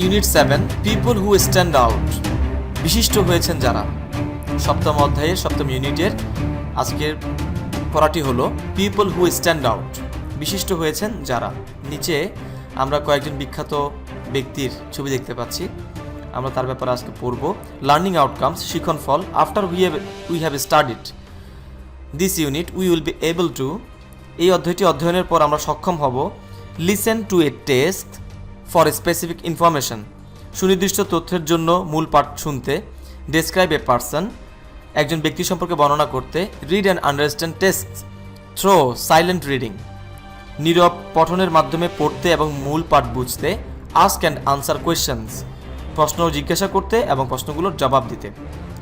Unit seven people who stand out বিশিষ্ট হয়েছেন যারা। সপ্তম অধ্যায়ের, সপ্তম ইউনিটের আজকের পড়াটি হলো পিপল হু স্ট্যান্ড আউট বিশিষ্ট হয়েছেন যারা। নিচে আমরা কয়েকজন বিখ্যাত ব্যক্তির ছবি দেখতে পাচ্ছি। আমরা তার ব্যাপারে আজকে পড়ব। লার্নিং আউটকামস শিখন ফল। After we have we have studied this unit we will be able to এই অধ্যায়টি অধ্যয়নের পর আমরা সক্ষম হব। Listen to a text for specific information. সুনির্দিষ্ট তথ্যের জন্য মূল পাঠ শুনতে ডেসক্রাইব এ পার্সন একজন ব্যক্তি সম্পর্কে বর্ণনা করতে read and understand text through silent reading নীরব পঠনের মাধ্যমে পড়তে এবং মূল পাঠ বুঝতে আস্ক অ্যান্ড আনসার কোয়েশ্চেন্স প্রশ্ন জিজ্ঞাসা করতে এবং প্রশ্নগুলোর জবাব দিতে।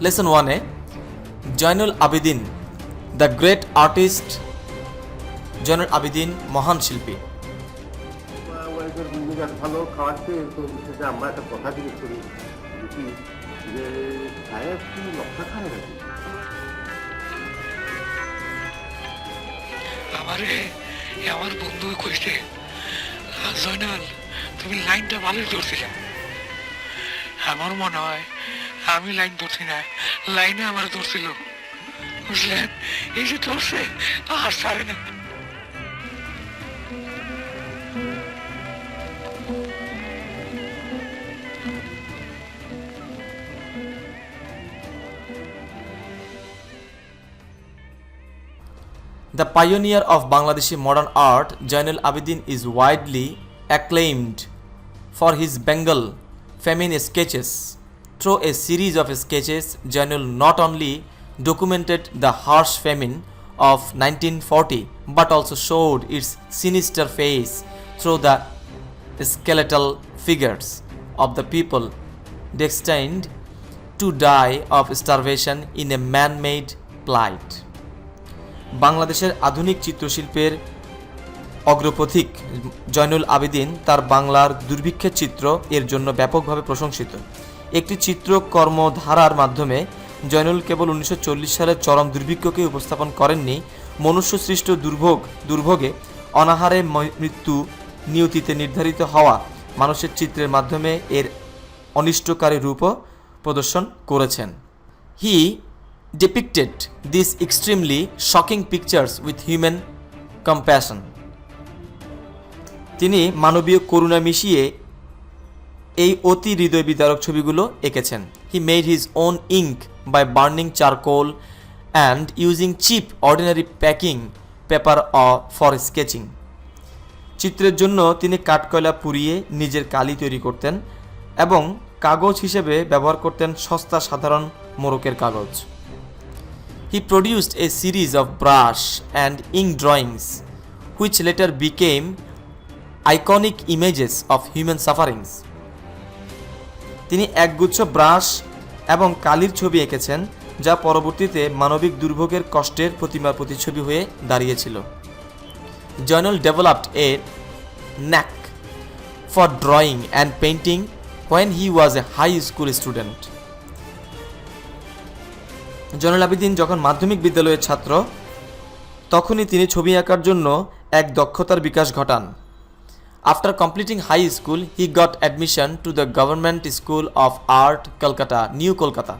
লেসন ওয়ানে Zainul Abedin the great artist Zainul Abedin মহান শিল্পী। মেজাজ ভালো খাওয়াচ্ছে তো সেটা আমরা একটা কথা জিজ্ঞেস করি। দেখি যে কি লক্ষা খায় নাকি? আমারে বন্ধু কইছে "আহ, জয়নাল তুমি লাইনটা ভালোই ধরছিলে। আমার মনে হয় আমি লাইন ধরছি না লাইনে আমার ধরছিল। বুঝলেন? এই যে ধরছে আর সারে না। The pioneer of Bangladeshi modern art, Jainul Abidin is widely acclaimed for his Bengal famine sketches. Through a series of sketches, Jainul not only documented the harsh famine of 1940 but also showed its sinister face through the skeletal figures of the people destined to die of starvation in a man-made plight. বাংলাদেশের আধুনিক চিত্রশিল্পের অগ্রপথিক জয়নুল আবেদিন তার বাংলার দুর্ভিক্ষের চিত্র এর জন্য ব্যাপকভাবে প্রশংসিত। একটি চিত্রকর্মধারার মাধ্যমে জয়নুল কেবল উনিশশো সালের চরম দুর্ভিক্ষকে উপস্থাপন করেননি মনুষ্য সৃষ্ট দুর্ভোগ দুর্ভোগে অনাহারে মৃত্যু নিয়তিতে নির্ধারিত হওয়া মানুষের চিত্রের মাধ্যমে এর অনিষ্টকারী রূপও প্রদর্শন করেছেন। হি depicted these extremely shocking pictures with human compassion. তিনি মানবীয় করুণা মিশিয়ে এই অতি হৃদয় বিদারক ছবিগুলো এঁকেছেন। He made his own ink by burning charcoal and using cheap ordinary packing paper for sketching চিত্রের জন্য তিনি কাঠকয়লা পুড়িয়ে নিজের কালি তৈরি করতেন এবং কাগজ হিসেবে ব্যবহার করতেন সস্তা সাধারণ মোড়কের কাগজ। he produced a series of brush and ink drawings, which later became iconic images of human sufferings. তিনি একগুচ্ছ ব্রাশ এবং কালির ছবি এঁকেছেন যা পরবর্তীতে মানবিক দুর্ভোগের কষ্টের প্রতিমার প্রতিচ্ছবি হয়ে দাঁড়িয়েছিল Zainul developed a knack for drawing and painting when he was a high school student Zainul Abedin যখন মাধ্যমিক বিদ্যালয়ের ছাত্র, তখনই তিনি ছবি আঁকার জন্য এক দক্ষতার বিকাশ ঘটান। After completing high school he got admission to the government school of art Calcutta new Kolkata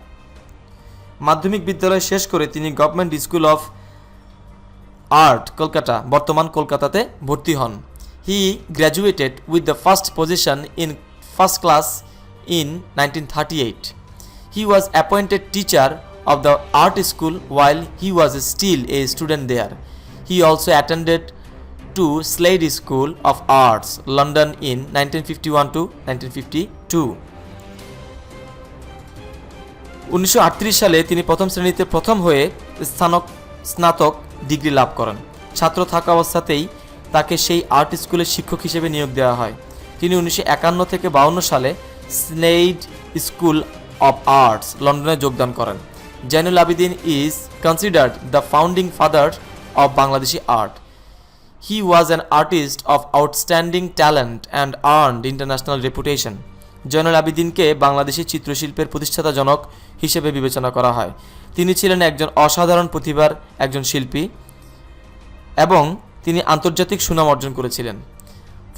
মাধ্যমিক বিদ্যালয় শেষ করে তিনি government school of art Kolkata বর্তমান কলকাতাতে ভর্তি হন। He graduated with the first position in first class in nineteen thirty eight he was appointed teacher of the art school while he was still a student there. He also attended to Slade School of Arts, London in 1951 to 1952. উনিশশো সালে তিনি প্রথম শ্রেণীতে প্রথম হয়ে স্নাতক স্নাতক degree লাভ করেন ছাত্র থাকা অবস্থাতেই তাকে সেই আর্ট স্কুলের শিক্ষক হিসেবে নিয়োগ দেওয়া হয় তিনি উনিশশো একান্ন থেকে বাউন্ন সালে স্নেইড স্কুল অফ আর্টস লন্ডনে যোগদান করেন Zainul Abedin is considered the founding father of Bangladeshi art he was an artist of outstanding talent and earned international reputation Zainul আবিদিনকে Bangladeshi চিত্রশিল্পের প্রতিষ্ঠাতাজনক হিসেবে বিবেচনা করা হয়। তিনি ছিলেন একজন অসাধারণ প্রতিভার একজন শিল্পী এবং তিনি আন্তর্জাতিক সুনাম অর্জন করেছিলেন।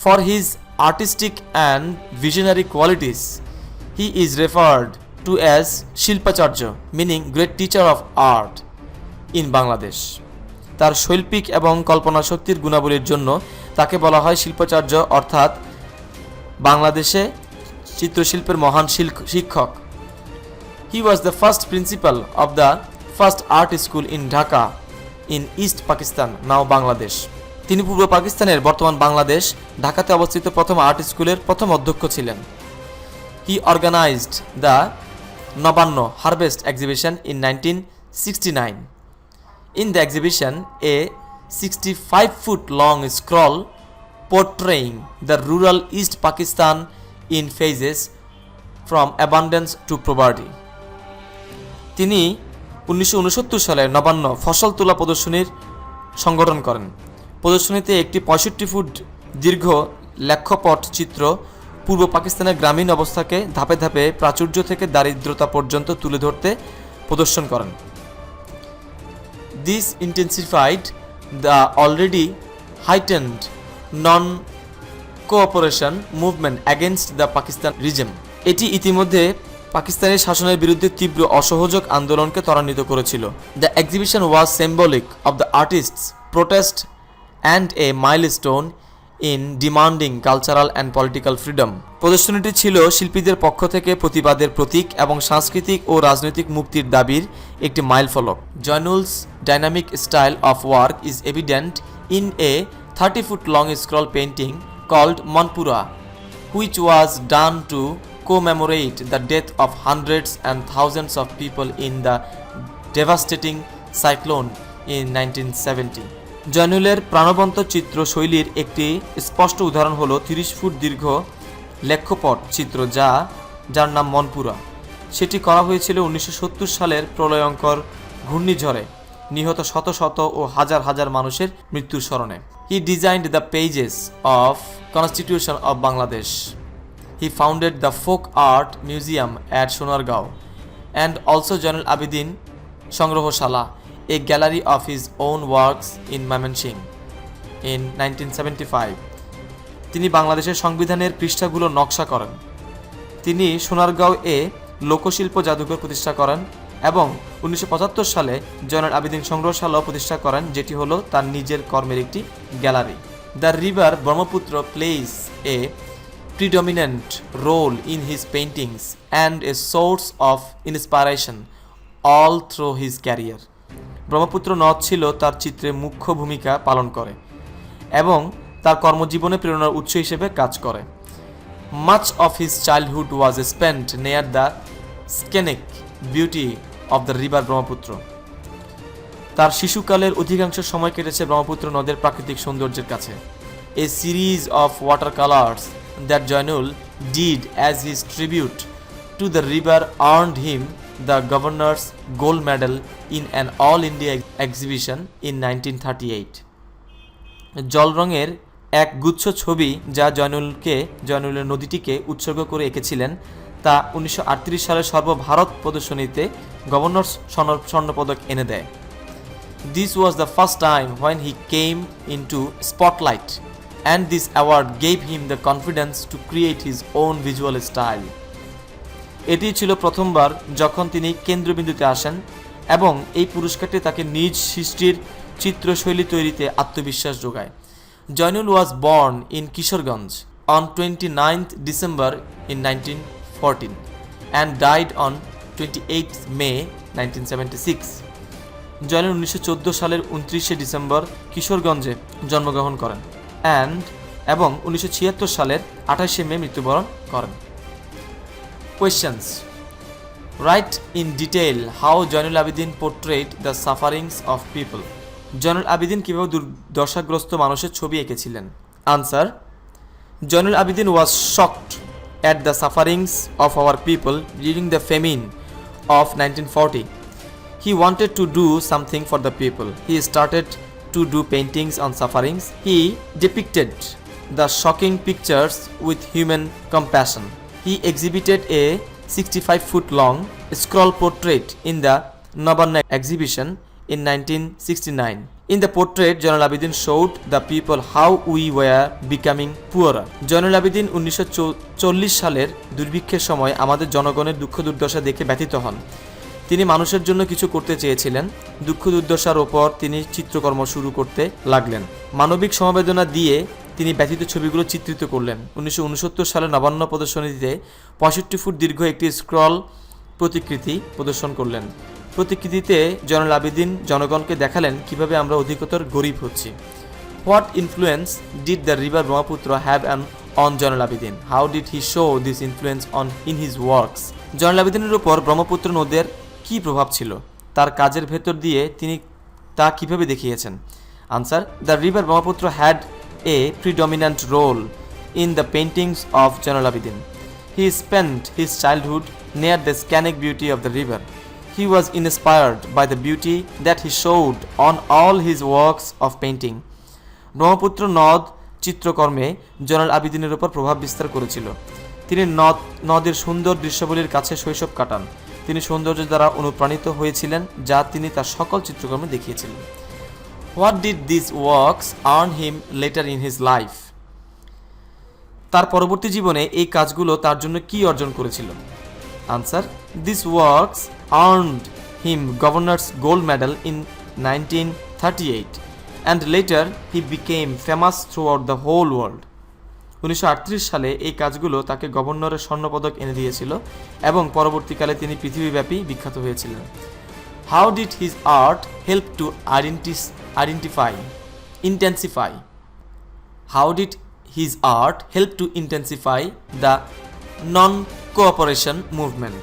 For his artistic and visionary qualities, he is referred to as Shilpacharya, meaning great teacher of art in Bangladesh. তার শৈল্পিক এবং কল্পনা শক্তির গুণাবলীর জন্য তাকে বলা হয় শিল্পাচার্য অর্থাৎ বাংলাদেশে চিত্রশিল্পের মহান শিক্ষক। He was the first principal of the first art school in Dhaka in east Pakistan now Bangladesh তিনি পূর্ব পাকিস্তানের বর্তমান বাংলাদেশ ঢাকাতে অবস্থিত প্রথম আর্ট স্কুলের প্রথম অধ্যক্ষ ছিলেন। He organised the Nabanna harvest exhibition in nineteen sixty in the exhibition, a sixty five foot long scroll portraying the rural east Pakistan in phases from abundance to poverty তিনি উনিশশো উনসত্তর সালে নবান্ন ফসল তোলা প্রদর্শনীর সংগঠন করেন। প্রদর্শনীতে একটি পঁয়ষট্টি ফুট দীর্ঘ লেখ্যপট চিত্র পূর্ব পাকিস্তানের গ্রামীণ অবস্থাকে ধাপে ধাপে প্রাচুর্য থেকে দারিদ্রতা পর্যন্ত তুলে ধরতে প্রদর্শন করেন this intensified the already heightened non cooperation movement against the Pakistan regime. এটি ইতিমধ্যে পাকিস্তানের শাসনের বিরুদ্ধে তীব্র অসহযোগ আন্দোলনকে ত্বরান্বিত করেছিল the exhibition was symbolic of the artists protest and a milestone in demanding cultural and political freedom প্রদর্শনীটি ছিল শিল্পীদের পক্ষ থেকে প্রতিবাদের প্রতীক এবং সাংস্কৃতিক ও রাজনৈতিক মুক্তির দাবির একটি মাইলফলক Zainul's dynamic style of work is evident in a thirty foot long scroll painting called Monpura which was done to commemorate the death of hundreds and thousands of people in the devastating cyclone in 1970. জয়নুলের প্রাণবন্ত চিত্র শৈলীর একটি স্পষ্ট উদাহরণ হলো তিরিশ foot দীর্ঘ লেখ্যপট চিত্র যা, যার নাম মনপুরা। সেটি করা হয়েছিল উনিশশো সত্তর সালের প্রলয়ঙ্কর ঘূর্ণিঝড়ে, নিহত শত শত ও হাজার হাজার মানুষের মৃত্যুর স্মরণে। He designed the pages of constitution of Bangladesh he founded the folk art museum at Sonargaon and also Zainul Abedin সংগ্রহশালা a of his own works in Mymensingh in nineteen seventy five তিনি বাংলাদেশের সংবিধানের পৃষ্ঠাগুলো নকশা করেন। তিনি সোনারগাঁও এ লোকশিল্প জাদুঘর প্রতিষ্ঠা করেন এবং উনিশশো পঁচাত্তর সালে জয়নুল আবেদিন সংগ্রহশালাও প্রতিষ্ঠা করেন, যেটি হলো তার নিজের কর্মের একটি gallery. The river Brahmaputra plays a predominant role in his paintings and a source of inspiration all through his career. Brahmaputra নদ ছিল তার চিত্রে মুখ্য ভূমিকা পালন করে এবং তার কর্মজীবনে প্রেরণার উৎস হিসেবে কাজ করে। Much of his childhood was spent near the scenic beauty of the river Brahmaputra তার শিশুকালের অধিকাংশ সময় কেটেছে ব্রহ্মপুত্র নদের প্রাকৃতিক সৌন্দর্যের কাছে। A series of water colours that Zainul did as his tribute to the river earned him the governor's gold medal in an all India exhibition in nineteen thirty eight জল রঙের এক গুচ্ছ ছবি যা জয়নুলকে জয়নুলের নদীটিকে উৎসর্গ করে এঁকেছিলেন তা উনিশশো সালের সর্বভারত প্রদর্শনীতে গভর্নর স্বর্ণ- স্বর্ণপদক এনে দেয় This was the first time when he came into spotlight, and this award gave him the confidence to create his own visual style. এটি ছিল প্রথমবার যখন তিনি কেন্দ্রবিন্দুতে আসেন এবং এই পুরস্কারটি তাকে নিজ সৃষ্টির চিত্রশৈলী তৈরিতে আত্মবিশ্বাস যোগায়। Zainul was born in Kishoreganj on twenty ninth December in nineteen fourteen and died on twenty eight May nineteen seventy six. Zainul উনিশশো চোদ্দ সালের উনত্রিশে ডিসেম্বর কিশোরগঞ্জে জন্মগ্রহণ করেন অ্যান্ড এবং উনিশশো ছিয়াত্তর সালের আঠাশে মে মৃত্যুবরণ করেন। Questions write in detail how Zainul Abedin portrait the sufferings of people Zainul Abedin কীভাবে দুর্দশাগ্রস্ত মানুষের ছবি এঁকেছিলেন answer Zainul Abedin was shocked at the sufferings of our people during the famine of nineteen forty He wanted to do something for the people. He started to do paintings on sufferings. He depicted the shocking pictures with human compassion. He exhibited a 65 foot long scroll portrait in the Nabanna exhibition in 1969. In the portrait, Jainal Abidin showed the people how we were becoming poorer. Abedin উনিশশো চল্লিশ সালের দুর্ভিক্ষের সময় আমাদের জনগণের দুঃখ দুর্দশা দেখে ব্যথিত হন তিনি মানুষের জন্য কিছু করতে চেয়েছিলেন দুঃখ দুর্দশার ওপর তিনি চিত্রকর্ম শুরু করতে লাগলেন মানবিক সমবেদনা দিয়ে তিনি ব্যথিত ছবিগুলো চিত্রিত করলেন। উনিশশো উনসত্তর সালে নবান্ন প্রদর্শনীতে পঁয়ষট্টি ফুট দীর্ঘ একটি স্ক্রল প্রতিকৃতি প্রদর্শন করলেন। প্রতিকৃতিতে জয়নুল আবেদিন জনগণকে দেখালেন কীভাবে আমরা অধিকতর গরিব হচ্ছি। What influence did the river Brahmaputra have an on Zainul Abedin? How did he show this influence on in his works? Zainul আবেদিনের উপর ব্রহ্মপুত্র নদের কী প্রভাব ছিল? তার কাজের ভেতর দিয়ে তিনি তা কীভাবে দেখিয়েছেন? Answer, the river Brahmaputra had a predominant role in the paintings of Zainul Abedin He spent his childhood near the scenic beauty of the river. He was inspired by the beauty that he showed on all his works of painting. Brahmaputra নদ চিত্রকর্মে জয়নাল আবিদিনের উপর প্রভাব বিস্তার করেছিল তিনি নদ নদের সুন্দর দৃশ্যাবলীর কাছে শৈশব কাটান তিনি সৌন্দর্য দ্বারা অনুপ্রাণিত হয়েছিলেন যা তিনি তার সকল চিত্রকর্মে দেখিয়েছিলেন what did this works earn him later in his life তার পরবর্তী জীবনে এই কাজগুলো তার জন্য কি অর্জন করেছিল? Answer this works earned him governor's gold medal in nineteen thirty eight and later he became famous throughout the whole world উনিশশো আটত্রিশ সালে এই কাজগুলো তাকে গভর্নরের স্বর্ণপদক এনে দিয়েছিল এবং পরবর্তীকালে তিনি পৃথিবীব্যাপী বিখ্যাত হয়েছিলেন। How did his art help to identities identify, intensify. How did his art help to intensify the non cooperation movement?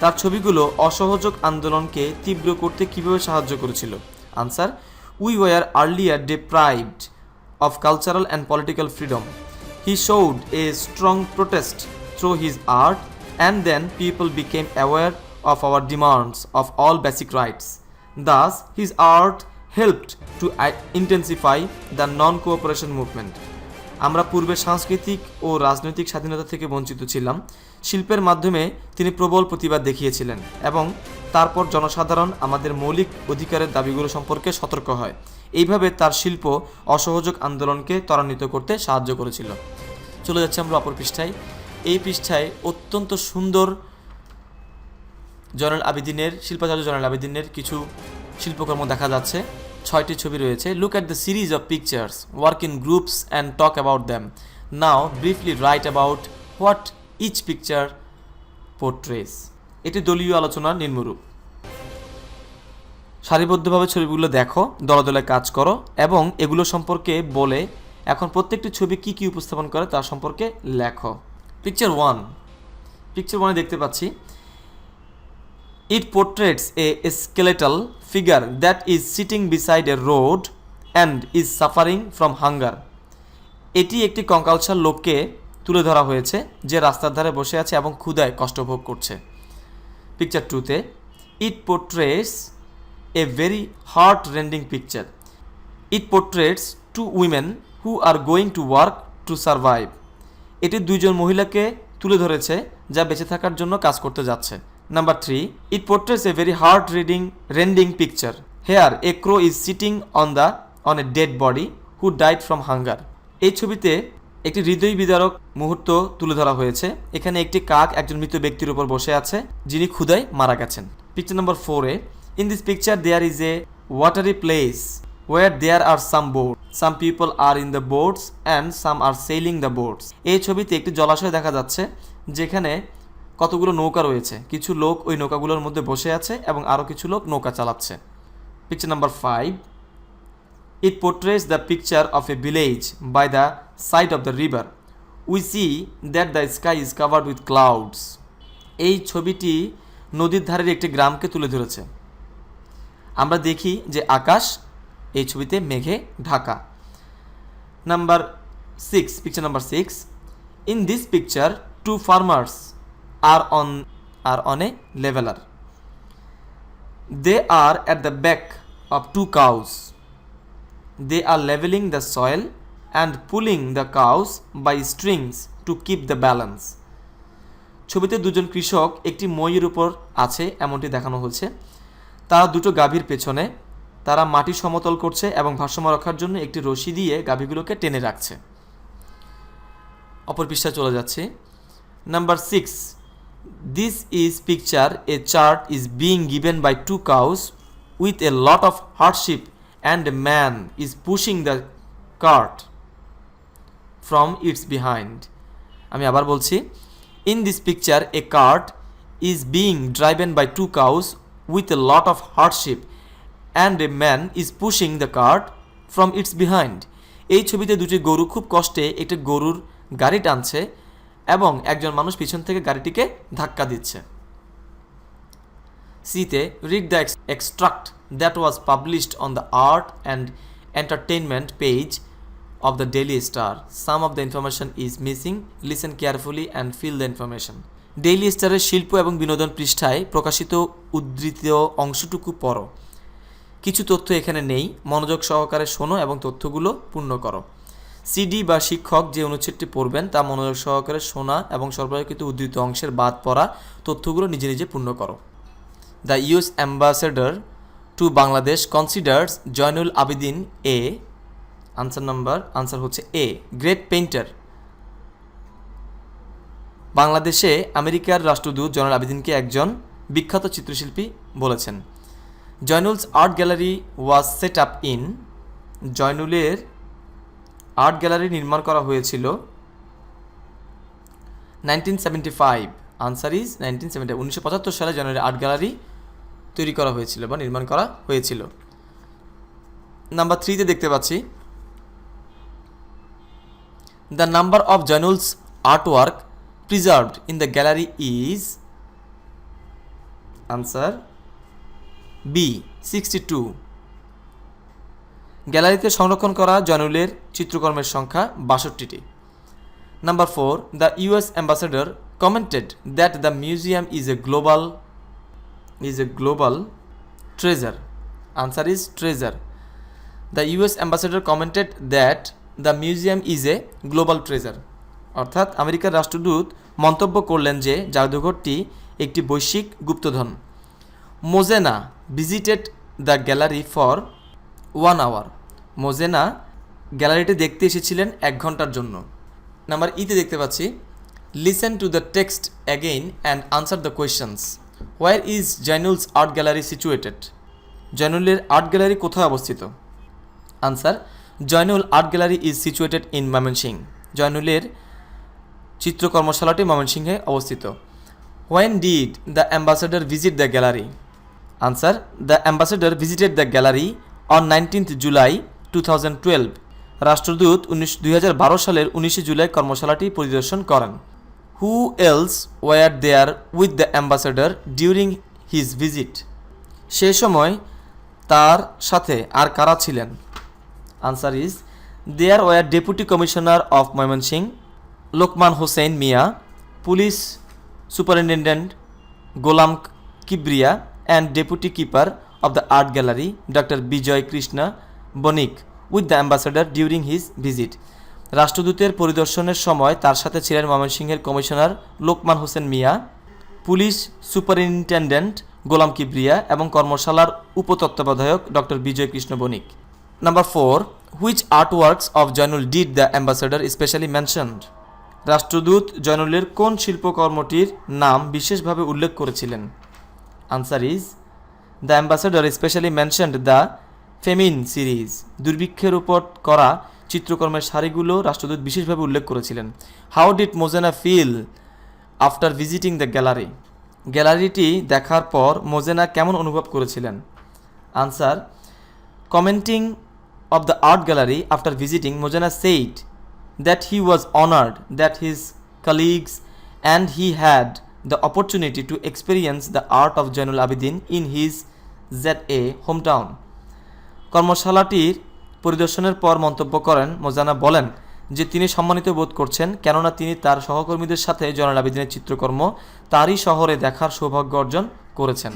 তার ছবিগুলো অসহযোগ আন্দোলনকে তীব্র করতে কীভাবে সাহায্য করেছিল answer we were earlier deprived of cultural and political freedom he showed a strong protest through his art and then people became aware of our demands of all basic rights thus his art helped to i- intensify the non-cooperation movement. আমরা পূর্বে সাংস্কৃতিক ও রাজনৈতিক স্বাধীনতা থেকে বঞ্চিত ছিলাম। শিল্পের মাধ্যমে তিনি প্রবল প্রতিবাদ দেখিয়েছিলেন এবং তারপর জনসাধারণ আমাদের মৌলিক অধিকারের দাবিগুলো সম্পর্কে সতর্ক হয়। এইভাবে তার শিল্প অসহযোগ আন্দোলনকে ত্বরান্বিত করতে সাহায্য করেছিল। চলে যাচ্ছে আমরা অপর পৃষ্ঠায়। এই পৃষ্ঠায় অত্যন্ত সুন্দর জয়নাল আবেদিনের, শিল্পাচার্য জয়নাল আবেদিনের কিছু শিল্পকর্ম দেখা যাচ্ছে। ছয়টি ছবি রয়েছে। Look at the series of pictures work in groups and talk about them now briefly write about what each picture portrays এটি দলীয় আলোচনার নিম্নরূপ। সারিবদ্ধভাবে ছবিগুলো দেখো দলে দলে কাজ করো এবং এগুলো সম্পর্কে বলে এখন প্রত্যেকটি ছবি কি কি উপস্থাপন করে তার সম্পর্কে লেখো। পিকচার ওয়ান পিকচার ওয়ানে দেখতে পাচ্ছি। It portrays a skeletal figure that is sitting beside a road and is suffering from hunger. এটি একটি কঙ্কালসার লোককে তুলে ধরা হয়েছে, যে রাস্তার ধারে বসে আছে এবং ক্ষুদায় কষ্ট ভোগ করছে। পিকচার টুতে it portrays a very heart rending picture it portrays two women who are going to work to survive এটি দুইজন মহিলাকে তুলে ধরেছে, যা বেঁচে থাকার জন্য কাজ করতে যাচ্ছে। Number three it portrays a very heart reading rending picture here a crow is sitting on the on a dead body who died from hunger এই ছবিতে একটি হৃদয় বিদারক মুহূর্ত তুলে ধরা হয়েছে। এখানে একটি কাক একজন মৃত ব্যক্তির উপর বসে আছে, যিনি ক্ষুধায় মারা গেছেন। পিকচার নম্বর ফোরে in this picture there is a watery place where there are some boat some people are in the boats and some are sailing the boats এই ছবিতে একটি জলাশয় দেখা যাচ্ছে, যেখানে কতগুলো নৌকা রয়েছে? কিছু লোক ওই নৌকাগুলোর মধ্যে বসে আছে এবং আরও কিছু লোক নৌকা চালাচ্ছে। Picture number five it portrays the picture of a village by the side of the river we see that the sky is covered with clouds এই ছবিটি নদীর ধারের একটি গ্রামকে তুলে ধরেছে। আমরা দেখি যে আকাশ, এই ছবিতে মেঘে Dhaka. Number six picture number six in this picture two farmers are on are on a leveller they are at the back of two cows they are levelling the soil and pulling the cows by strings to keep the balance ছবিতে দুজন কৃষক একটি মইয়ের উপর আছে, এমনটি দেখানো হয়েছে। তারা দুটো গাভীর পেছনে, তারা মাটি সমতল করছে এবং ভারসাম্য রক্ষার জন্য একটি রশি দিয়ে গাভীগুলোকে টেনে রাখছে। অপর পৃষ্ঠায় চলে যাচ্ছে। Number six this is picture a chart is being given by two cows with a lot of hardship and a man is pushing the cart from its behind আমি আবার বলছি in this picture a cart is being driven by two cows with a lot of hardship and a man is pushing the cart from its behind এই ছবিতে দুটি গরু খুব কষ্টে একটি গরুর গাড়ি টানছে। এবং একজন মানুষ পিছন থেকে গাড়িটিকে ধাক্কা দিচ্ছে। সিতে read the extract that was published on the art and entertainment page of the Daily Star Some of the information is missing. Listen carefully and fill the information. Daily স্টারের শিল্প এবং বিনোদন পৃষ্ঠায় প্রকাশিত উদ্ধৃত অংশটুকু পড়ো। কিছু তথ্য এখানে নেই। মনোযোগ সহকারে শোনো এবং তথ্যগুলো পূর্ণ করো। সিডি বা শিক্ষক যে অনুচ্ছেদটি পড়বেন, তা মনোযোগ সহকারে শোনা এবং সরবরাহকৃত উদ্ধৃত অংশের বাদ পড়া তথ্যগুলো নিজে নিজে পূর্ণ করো। The US ambassador to Bangladesh considers Zainul Abedin a, answer number, answer হচ্ছে এ, গ্রেট পেইন্টার। বাংলাদেশে আমেরিকার রাষ্ট্রদূত জয়নুল আবেদিনকে একজন বিখ্যাত চিত্রশিল্পী বলেছেন। Zainul's art gallery was set up in. জয়নুলের art gallery নির্মাণ করা হয়েছিল nineteen seventy five. Answer is nineteen seventy উনিশশো পঁচাত্তর সালে জানুয়ারি আর্ট গ্যালারি তৈরি করা হয়েছিল বা নির্মাণ করা হয়েছিল। নাম্বার থ্রিতে দেখতে পাচ্ছি। The number of Janul's artwork in the gallery is is be sixty 62 গ্যালারিতে সংরক্ষণ করা জয়নুলের চিত্রকর্মের সংখ্যা বাষট্টিটি। Number four the US ambassador commented that the museum is a global is a global treasure answer is treasure the US ambassador commented that the museum is a global treasure অর্থাৎ আমেরিকার রাষ্ট্রদূত মন্তব্য করলেন যে জাদুঘরটি একটি বৈশ্বিক গুপ্তধন। Mozena visited the gallery for one hour. Mozena গ্যালারিটি দেখতে এসেছিলেন এক ঘণ্টার জন্য। নাম্বার ইতে দেখতে পাচ্ছি listen to the text again and answer the questions where is Zainul's art gallery situated জয়নুলের art gallery কোথায় অবস্থিত? Answer Zainul art gallery is situated in Mymensingh জয়নুলের চিত্রকর্মশালাটি ময়মনসিংহে অবস্থিত। When did the ambassador visit the gallery answer the ambassador visited the gallery on nineteenth July two thousand twelve রাষ্ট্রদূত উনিশ, দুই সালের উনিশে জুলাই কর্মশালাটি পরিদর্শন করেন। Who else were there with the ambassador during his visit সে সময় তার সাথে আর কারা ছিলেন? Answer is there were deputy commissioner of Mymensingh Lokman Hossain Mia police superintendent Golam Kibria and deputy keeper of the art gallery doctor Bijoy Krishna Banik with the ambassador during his visit রাষ্ট্রদূতের পরিদর্শনের সময় তার সাথে ছিলেন ময়মনসিংহের commissioner Lokman Hossain Mia, police superintendent Golam Kibria এবং কর্মশালার উপতত্ত্বাবধায়ক doctor Bijoy Krishna Banik. Number four which art works of Zainul did the ambassador specially mentioned রাষ্ট্রদূত জয়নুলের কোন শিল্পকর্মটির নাম বিশেষভাবে উল্লেখ করেছিলেন? Answer is the ambassador specially mentioned the famine series. দুর্ভিক্ষের উপর করা চিত্রকর্মের শাড়িগুলো রাষ্ট্রদূত বিশেষভাবে উল্লেখ করেছিলেন। How did Mozena feel after visiting the gallery? গ্যালারিটি দেখার পর মোজেনা কেমন অনুভব করেছিলেন? Answer, commenting of the art gallery after visiting, Mozena said that he was honoured, that his colleagues, and he had the opportunity to experience the art of Zainul Abedin in his his a hometown. কর্মশালাটির পরিদর্শনের পর মন্তব্য করেন মোজানা, বলেন যে তিনি সম্মানিত বোধ করছেন, কেননা তিনি তার সহকর্মীদের সাথে জয়নাল আবেদিনের চিত্রকর্ম, তারই শহরে দেখার সৌভাগ্য অর্জন করেছেন।